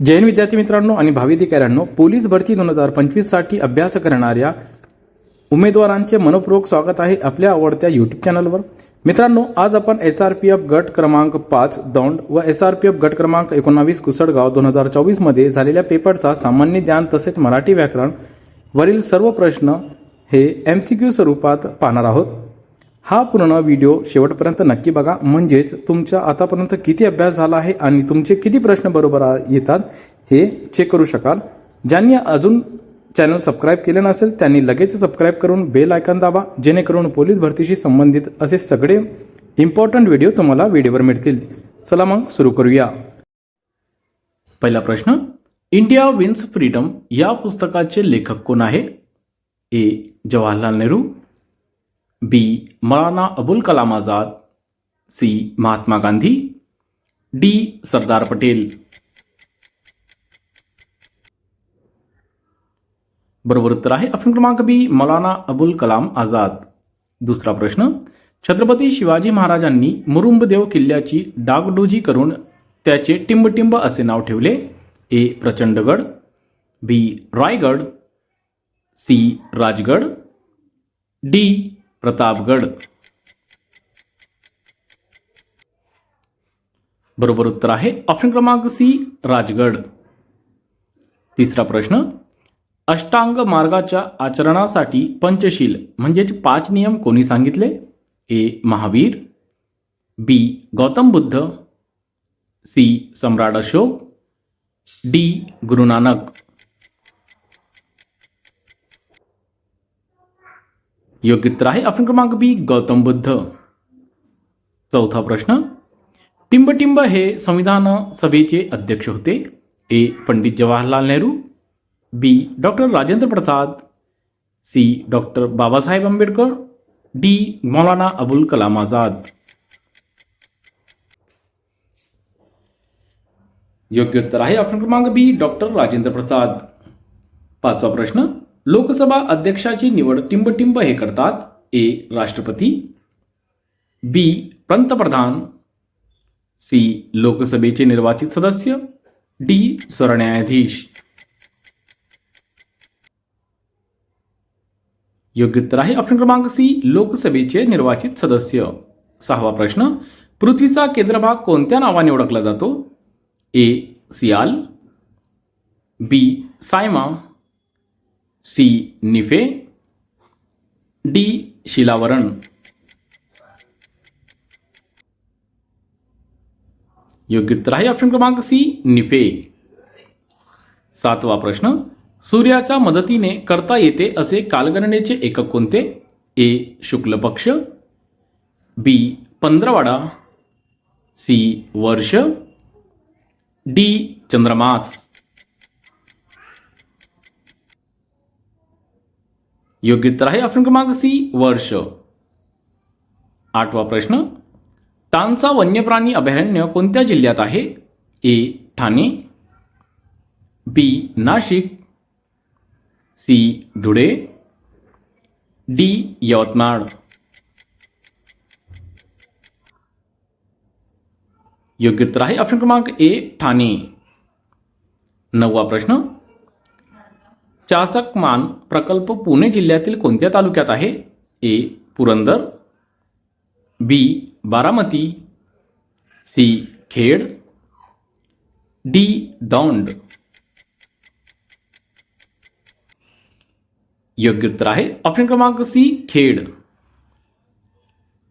जैन विद्यार्थी मित्रांनो आणि भाविधिकाऱ्यांनो पोलीस भरती दोन हजार पंचवीससाठी अभ्यास करणाऱ्या उमेदवारांचे मनपूर्वक स्वागत आहे आपल्या आवडत्या यूट्यूब चॅनलवर मित्रांनो आज आपण एस आर पी एफ गट क्रमांक पाच दौंड व एस आर पी एफ गट क्रमांक एकोणावीस कुसडगाव दोन हजार चोवीसमध्ये झालेल्या पेपरचा सामान्य ज्ञान तसेच मराठी व्याकरण वरील सर्व प्रश्न हे एम सी क्यू स्वरूपात पाहणार आहोत. हा पूर्ण व्हिडिओ शेवटपर्यंत नक्की बघा. म्हणजेच तुमचा आतापर्यंत किती अभ्यास झाला आहे आणि तुमचे किती प्रश्न बरोबर येतात हे चेक करू शकाल. ज्यांनी अजून चॅनल सबस्क्राईब केले नसेल त्यांनी लगेच सबस्क्राईब करून बेल आयकॉन दाबा जेणेकरून पोलीस भरतीशी संबंधित असे सगळे इम्पॉर्टंट व्हिडिओ तुम्हाला व्हिडिओवर मिळतील. चला मग सुरू करूया. पहिला प्रश्न इंडिया विन्स फ्रीडम या पुस्तकाचे लेखक कोण आहे? A. Jawaharlal Nehru B. Maulana Abul Kalam Azad C. Mahatma Gandhi D. Sardar Patel. बरोबर उत्तर आहे ऑप्शन क्रमांक बी मौलाना अबुल कलाम आझाद दुसरा प्रश्न छत्रपती शिवाजी महाराजांनी मुरुंबदेव किल्ल्याची डागडुजी करून त्याचे टिंबटिंब असे नाव ठेवले. A. Prachandgad B. Raigad C. Rajgad D. Pratapgad. बरोबर उत्तर आहे. ऑप्शन क्रमांक सी राजगड. तिसरा प्रश्न अष्टांग मार्गाच्या आचरणासाठी पंचशील म्हणजेच पाच नियम कोणी सांगितले? A Mahavir. B Gautam Buddha. C Samrat Ashok. D Guru योग्य उत्तर आहे. ऑप्शन क्रमांक बी गौतम बुद्ध. चौथा प्रश्न. टिंबटिंब हे संविधान सभेचे अध्यक्ष होते. A Pandit Jawaharlal Nehru. B doctor Rajendra Prasad. C doctor Babasaheb Ambedkar. D Maulana Abul Kalam Azad. योग्य उत्तर आहे. ऑप्शन क्रमांक बी डॉक्टर राजेंद्र प्रसाद. पाचवा प्रश्न. लोकसभा अध्यक्षाची निवड टिंबटिंब हे करतात. ए. राष्ट्रपती. बी. पंतप्रधान. सी. लोकसभेचे निर्वाचित सदस्य. डी. सरन्यायाधीश. योग्य उत्तर आहे ऑप्शन क्रमांक सी. लोकसभेचे निर्वाचित सदस्य. सहावा प्रश्न. पृथ्वीचा केंद्रभाग कोणत्या नावाने ओळखला जातो? A. Sial. B. Sima. C nife D शिलावरण. योग्य उत्तर आहे ऑप्शन क्रमांक सी निफे. सातवा प्रश्न सूर्याच्या मदतीने करता येते असे कालगणनेचे एकक कोणते? ए शुक्ल पक्ष बी पंधरवाडा सी वर्ष डी चंद्रमास. योग्य उत्तर ऑप्शन क्रमांक सी वर्ष। आठवा प्रश्न। टांचा वन्यप्राणी अभयारण्य कोणत्या जिल्ह्यात आहे? A, Thane, B, Nashik, C, Dhule, D, Yavatmal. योग्य उत्तर आहे ऑप्शन क्रमांक ए, ठाणे। नववा प्रश्न। चासकमान प्रकल्प पुणे जिल्ह्यातील कोणत्या तालुक्यात आहे? A. Purandar B Baramati C Khed D Daund. योग्य उत्तर आहे ऑप्शन क्रमांक सी खेड.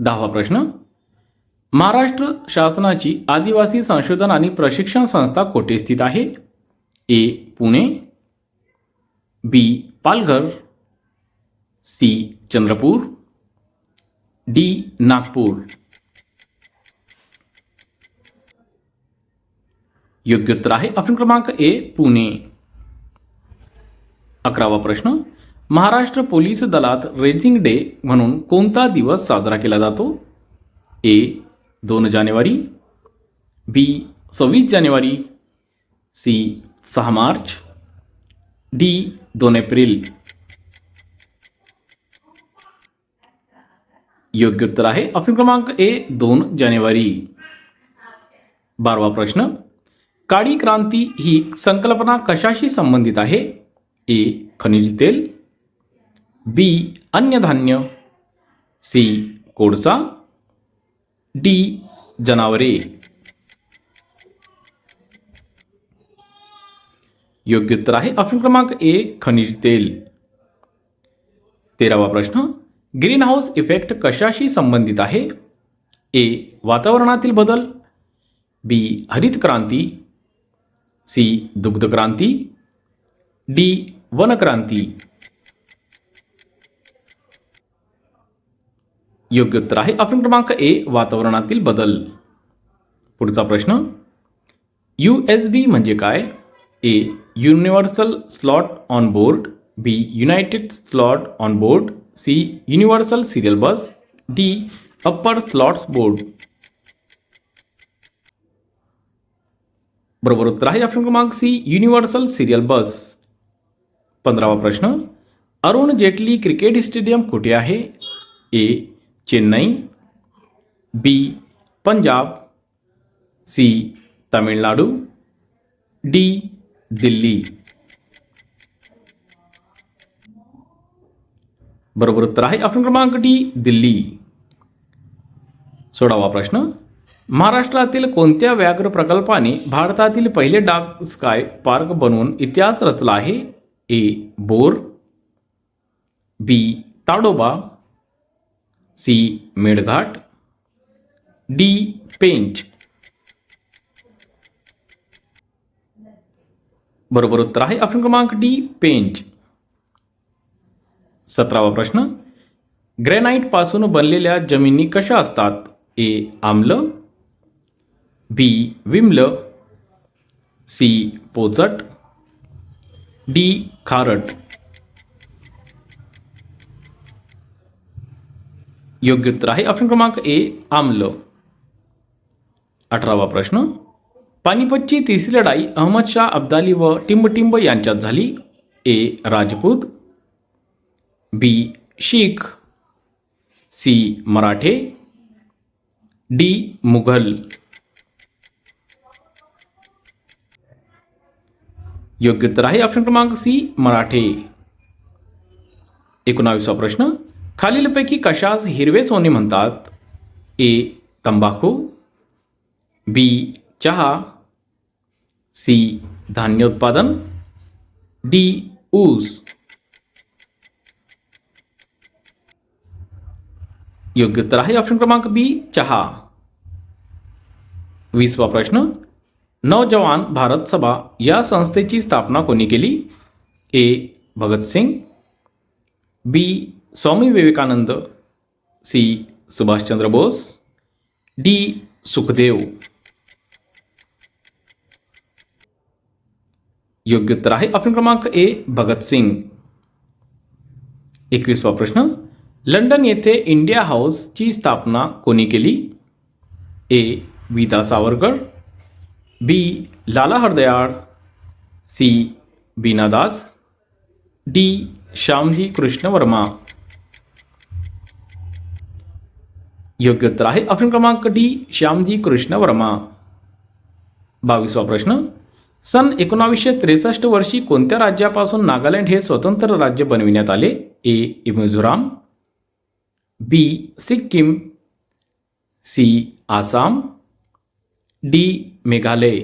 दहावा प्रश्न. महाराष्ट्र शासनाची आदिवासी संशोधन आणि प्रशिक्षण संस्था कोठे स्थित आहे? A. Pune B Palghar C Chandrapur D Nagpur योग्य उत्तर आहे ऑप्शन क्रमांक ए, पुणे. अकरावा प्रश्न, महाराष्ट्र पोलीस दलात रेजिंग डे म्हणून कोणता दिवस साजरा केला जातो? ए. दोन जानेवारी बी सव्वीस जानेवारी सी सहा मार्च डी दोन एप्रिल योग्य उत्तर आहे. ऑप्शन क्रमांक ए, दोन जानेवारी. बारवा प्रश्न. काळी क्रांती ही संकल्पना कशाशी संबंधित आहे? ए, खनिज तेल. बी अन्नधान्य सी, कोळसा. डी, जनावरे. योग्य उत्तर आहे. ऑप्शन क्रमांक ए, खनिज तेल. तेरावा प्रश्न ग्रीन हाऊस इफ़ेक्ट कशाशी संबंधित आहे? ए, वातावरणातील बदल. बी, हरित क्रांती. सी, दुग्ध क्रांती. डी वनक्रांती योग्य उत्तर आहे. ऑप्शन क्रमांक ए, वातावरणातील बदल. पुढचा प्रश्न, यू एस काय? A universal slot on board B united slot on board C universal serial bus D upper slots board बरोबर उत्तर आहे ऑप्शन क्रमांक सी युनिव्हर्सल सिरियल बस पंधरावा प्रश्न अरुण जेटली क्रिकेट स्टेडियम कुठे आहे? A Chennai B Punjab C Tamil Nadu D Delhi. बरोबर उत्तर आहे. ऑप्शन क्रमांक डी दिल्ली. सोळावा प्रश्न. महाराष्ट्रातील कोणत्या व्याघ्र प्रकल्पाने भारतातील पहिले डाक स्काय पार्क बनवून इतिहास रचला आहे? A Bor. B Tadoba. C Melghat. D Pench. बरोबर उत्तर आहे. ऑप्शन क्रमांक डी पेंच. सतरावा प्रश्न. ग्रॅनाइटपासून बनलेल्या जमिनी कशा असतात? ए आम्ल. बी विम्ल. सी पोचट. डी खारट. योग्य उत्तर आहे. ऑप्शन क्रमांक ए आम्ल. अठरावा प्रश्न. पानिपतची तिसरी लढाई अहमद शाह अब्दाली व टिंबटिंब यांच्यात झाली. A. Rajput. B. Sikh. C. Marathe. D. Mughal. योग्य उत्तर आहे ऑप्शन क्रमांक सी. मराठे. एकोणावीसा प्रश्न. खालीलपैकी कशास हिरवे सोने म्हणतात? ए. तंबाखू. बी. चहा सी धान्य उत्पादन डी ऊस. योग्य उत्तर आहे ऑप्शन क्रमांक बी चहा. वीसवा प्रश्न. नवजवान भारत सभा या संस्थेची स्थापना कोणी केली? A Bhagat Singh B Swami Vivekananda. C Subhash Chandra Bose. D Sukhdev. योग्य उत्तर आहे ऑप्शन क्रमांक ए भगतसिंग एकवीसवा प्रश्न लंडन येथे इंडिया हाऊसची स्थापना कोणी केली? A V D Savarkar, B, Lala Hardayal, C Bina Das D, Shyamji Krishna Varma योग्य उत्तर आहे ऑप्शन क्रमांक डी, श्यामजी कृष्ण वर्मा बावीसवा प्रश्न सन एकोणावीसशे त्रेसष्ट वर्षी कोणत्या राज्यापासून नागालँड हे स्वतंत्र राज्य बनविण्यात आले? A. Mizoram B. Sikkim C. Assam D. Meghalaya.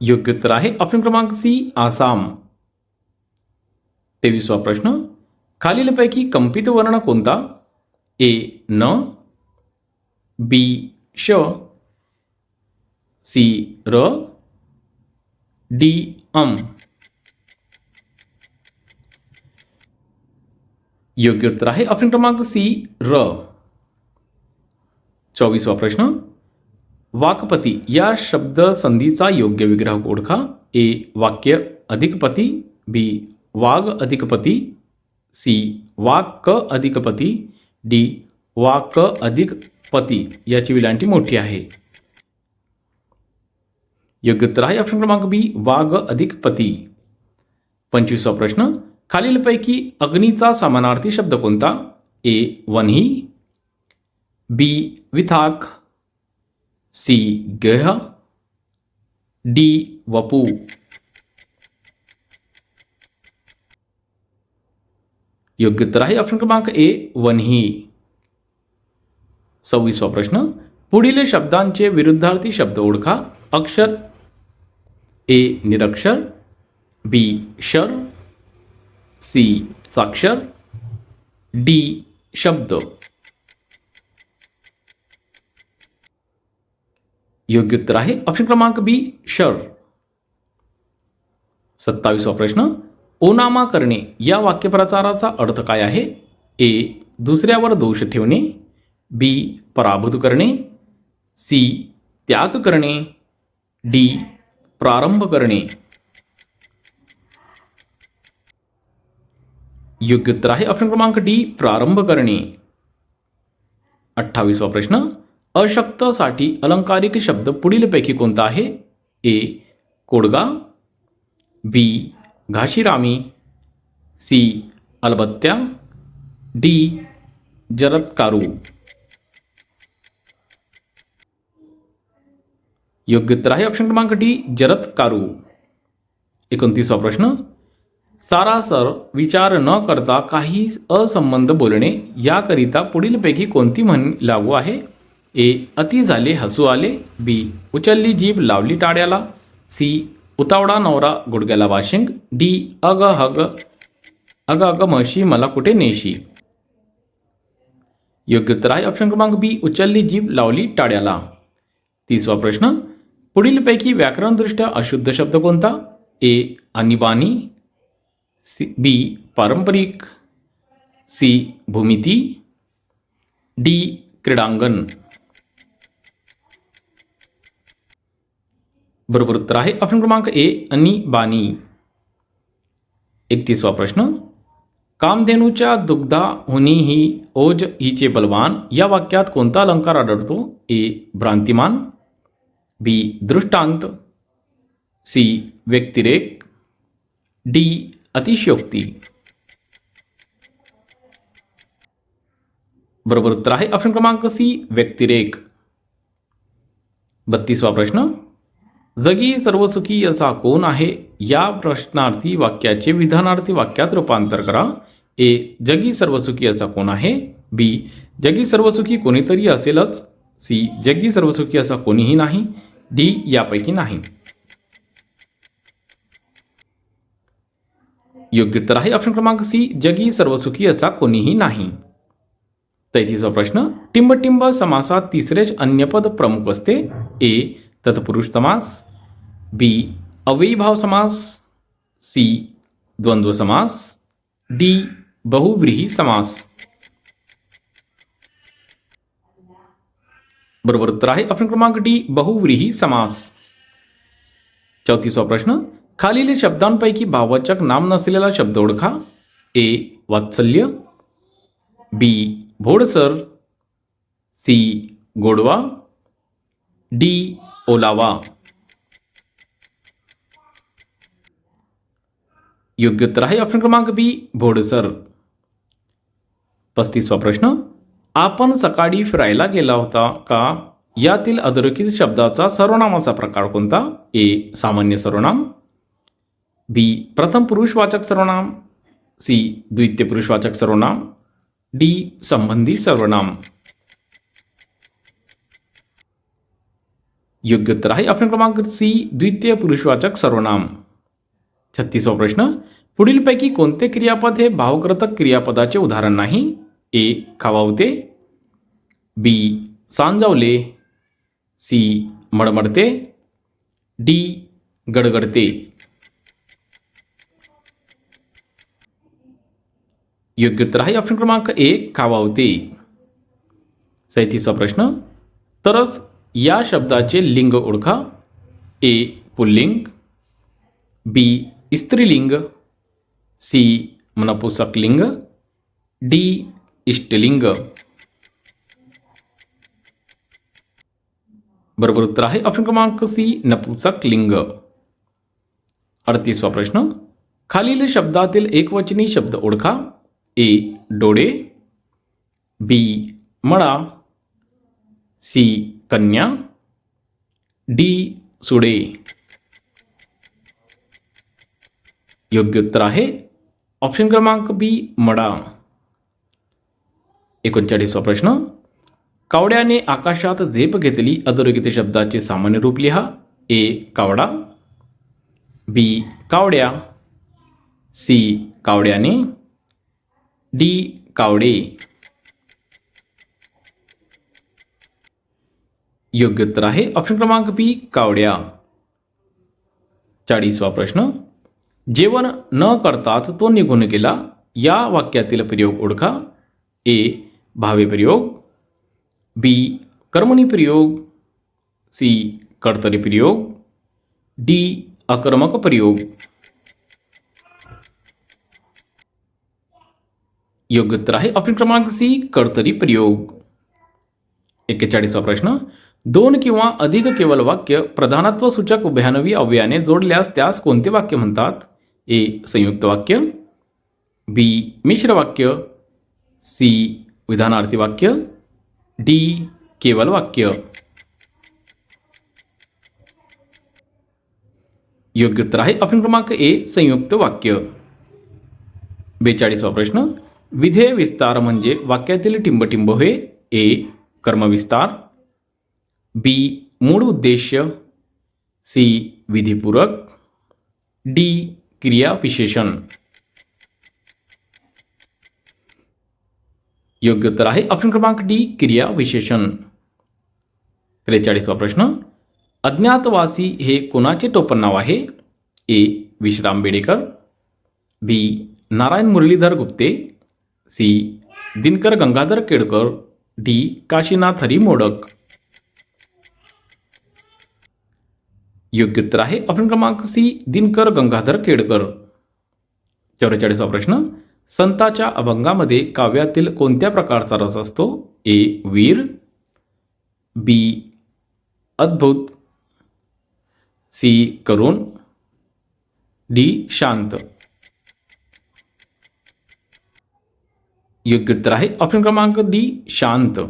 योग्य उत्तर आहे ऑप्शन क्रमांक सी आसाम. तेवीसवा प्रश्न. खालीलपैकी कंपित वर्ण कोणता? ए. न बी. श डी अम। योग्य उत्तर आहे ऑप्शन क्रमांक सी र। चोवीसवा प्रश्न। वाकपती, या शब्द संधीचा योग्य विग्रह ओळखा. ए, वाक्य अधिकपती, बी, वाग अधिकपती, सी वाक अधिकपती, डी, वाक अधिकपती. याची विलांटी मोठी आहे. योग्य उत्तर आहे ऑप्शन क्रमांक बी वाघ अधिक पती। पंचवीसवा प्रश्न खालीलपैकी अग्नीचा समानार्थी शब्द कोणता? ए वन्ही बी विथाक सी गेह डी वपू। योग्य उत्तर आहे ऑप्शन क्रमांक ए वन्ही। सव्वीसवा प्रश्न पुढील शब्दांचे विरुद्धार्थी शब्द ओळखा अक्षर ए निरक्षर बी शर सी साक्षर डी शब्द. योग्य उत्तर आहे ऑप्शन क्रमांक बी शर सत्तावीसवा प्रश्न. ओनामा करणे या वाक्यप्रचाराचा अर्थ काय आहे? ए दुसऱ्यावर दोष ठेवणे बी पराभूत करणे सी त्याग करणे डी प्रारंभ करणे। योग्य उत्तर आहे ऑप्शन क्रमांक डी प्रारंभ करणे. अठ्ठावीसवा प्रश्न, अशक्तसाठी अलंकारिक शब्द पुढीलपैकी कोणता आहे? ए कोडगा. बी घाशीरामी. सी अलबत्त्या. डी जरत्कारू योग्य उत्तर आहे ऑप्शन क्रमांक डी जरत्कारू एकोणतीसवा प्रश्न. सारासर विचार न करता काही असंबंध बोलणे याकरिता पुढीलपैकी कोणती म्हण लागू आहे? ए अति झाले हसू आले. बी उचलली जीभ लावली टाळ्याला. सी उतावडा नवरा गुडघ्याला वाशिंग. डी अग हग. अग अग म्हशी मला कुठे नेशी? योग्य उत्तर आहे ऑप्शन क्रमांक बी उचलली जीभ लावली टाळ्याला. तिसवा प्रश्न. पुढीलपैकी व्याकरणदृष्ट्या अशुद्ध शब्द कोणता? ए आणीबाणी सी बी पारंपरिक सी भूमिती डी क्रीडांगण. बरोबर उत्तर आहे. ऑप्शन क्रमांक ए आणि एकतीसवा प्रश्न. कामधेनूच्या दुग्धा होनी ही ओज हिचे बलवान. या वाक्यात कोणता अलंकार आढळतो? ए भ्रांतिमान बी दृष्टांत सी व्यक्तिरेक डी अतिशयोक्ती. बरोबर उत्तर आहे ऑप्शन क्रमांक सी व्यक्तिरेक बत्तीसवा प्रश्न. जगी सर्वसुखी असा कोण आहे? या प्रश्नार्थी वाक्याचे विधानार्थी वाक्यात रूपांतर करा. ए जगी सर्वसुखी असा कोण आहे? बी जगी सर्वसुखी कोणीतरी असेलच. सी. जगी सर्वसुखी असा कोणीही नाही. डी. यापैकी नाही. योग्य उत्तर आहे ऑप्शन क्रमांक सी. जगी सर्वसुखी असा कोणीही नाही. तैतीसवा प्रश्न. टिंबटिंब समासात तिसरेच अन्यपद प्रमुख असते. ए. तत्पुरुष समास. बी. अव्ययीभाव समास. सी. द्वंद्व समास. डी. बहुव्रीही समास. बरोबर उत्तर आहे ऑप्शन क्रमांक डी, बहुव्रीही समास. चौतीसवा प्रश्न, खालील शब्दांपैकी भाववाचक नाम नसलेला शब्द ओळखा. ए, वात्सल्य. बी, भोडसर. सी, गोडवा. डी, ओलावा. योग्य उत्तर आहे ऑप्शन क्रमांक बी, भोडसर. पस्तीसवा प्रश्न आपण सकाळी फिरायला गेला होता का? यातील अधोरेखित शब्दाचा सर्वनामाचा प्रकार कोणता? ए. सामान्य सर्वनाम. बी. प्रथम पुरुषवाचक सर्वनाम. सी. द्वितीय पुरुषवाचक सर्वनाम. डी. संबंधी सर्वनाम. योग्य उत्तर आहे ऑप्शन क्रमांक सी. द्वितीय पुरुषवाचक सर्वनाम. छत्तीसवा प्रश्न. पुढीलपैकी कोणते क्रियापद हे भावग्रतक क्रियापदाचे उदाहरण नाही? ए खावावते बी सांजावले सी मडमडते डी गडगडते. योग्य उत्तर आहे ऑप्शन क्रमांक ए खावावते. सैतीसवा प्रश्न. तरच या शब्दाचे लिंग ओळखा. ए पुल्लिंग बी स्त्रीलिंग सी मनपुसकलिंग डी इष्टलिंग. बरोबर उत्तर आहे. ऑप्शन क्रमांक सी नपुसक लिंग. अडतीसवा प्रश्न. खालील शब्दातील एकवचनी शब्द ओळखा. ए डोळे. बी मळा. सी कन्या. डी सुडे. योग्य उत्तर आहे. ऑप्शन क्रमांक बी मडा. एकोणचाळीसवा प्रश्न. कावड्याने आकाशात झेप घेतली अधोरेखित शब्दाचे सामान्य रूप लिहा. ए कावडा. बी कावड्या. सी कावड्याने. डी कावडे. योग्य उत्तर आहे ऑप्शन क्रमांक बी कावड्या. चाळीसवा प्रश्न. जेवण न करताच तो निघून गेला. या वाक्यातील प्रयोग ओळखा. ए भावे प्रयोग बी कर्मणी प्रयोग सी कर्तरी प्रयोग डी अकर्मक प्रयोग. योग्य उत्तर आहे ऑप्शन क्रमांक सी कर्तरी प्रयोग. एक्केचाळीसवा प्रश्न दोन किंवा अधिक केवळ वाक्य प्रधानत्व सूचक उभयानवी अव्ययाने जोडल्यास त्यास कोणते वाक्य म्हणतात? ए संयुक्त वाक्य बी मिश्र वाक्य सी विधानार्थी वाक्य डी केवल वाक्य. योग्य उत्तर आहे ऑप्शन क्रमांक ए संयुक्त वाक्य. बेचाळीसवा प्रश्न विधेय विस्तार म्हणजे वाक्यातील टिंबटिंब हे ए कर्मविस्तार बी मूळ उद्देश्य सी विधिपूरक. डी क्रिया विशेषण योग्य उत्तर आहे. ऑप्शन क्रमांक डी क्रिया विशेषण. त्रेचाळीसवा प्रश्न. अज्ञातवासी हे कोणाचे टोपण नाव आहे? A Vishram Bedekar. B Narayan Muralidhar Gupte. C Dinkar Gangadhar Kedkar. D Kashinath Hari Modak. योग्य उत्तर आहे. ऑप्शन क्रमांक सी दिनकर गंगाधर केडकर. चौवेचाळीसवा प्रश्न. संताच्या अभंगामध्ये काव्यातील कोणत्या प्रकारचा रस असतो? ए. वीर बी. अद्भुत सी. करुण डी. शांत. योग्य उत्तर आहे ऑप्शन क्रमांक डी. शांत.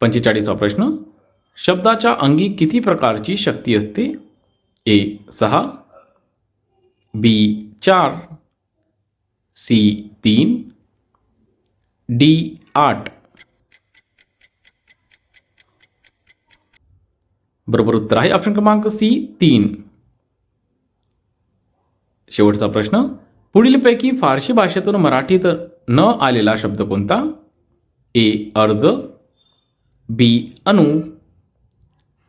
पंचेचाळीसवा प्रश्न. शब्दाच्या अंगी किती प्रकारची शक्ती असते? ए. सहा बी. चार सी तीन डी आठ. बरोबर उत्तर आहे. ऑप्शन क्रमांक सी तीन. शेवटचा प्रश्न पुढीलपैकी फारशी भाषेतून मराठीत न आलेला शब्द कोणता? ए अर्ज बी अनु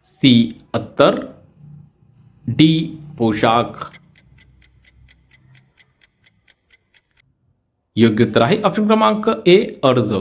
सी अत्तर डी पोशाख. योग्य उत्तर आहे. ऑप्शन क्रमांक ए अर्ज.